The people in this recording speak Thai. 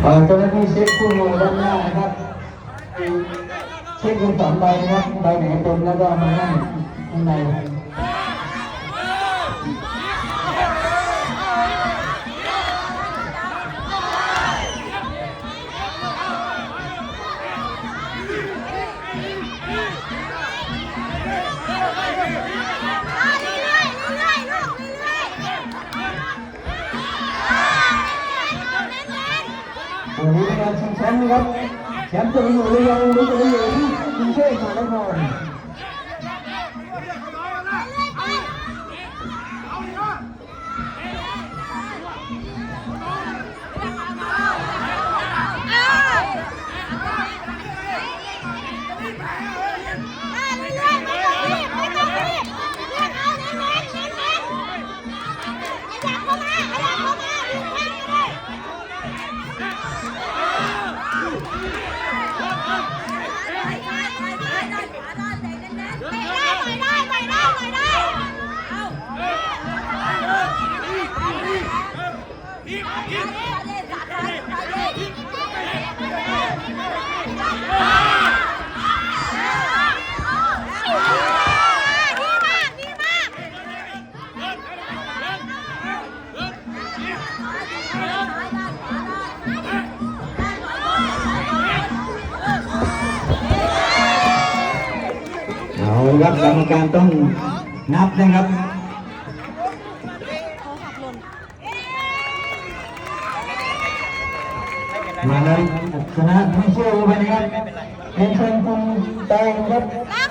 เจ้าหน้าที่เช็คคู่มือด้านหน้านะครับเช็คคุณสองใบนะครับใบไหนตรงแล้วก็มานั่งข้างใน โอ้โหเป็นการชิงแชมป์นะครับแชมป์จะไปอยู่ระยองหรือจะไปอยู่ที่กรุงเทพมหานคร เอาละครับกรรมการต้องนับนะครับ มาแล้วชนะที่เชื่อไปนะครับเป็นเชิญคุณแตงครับ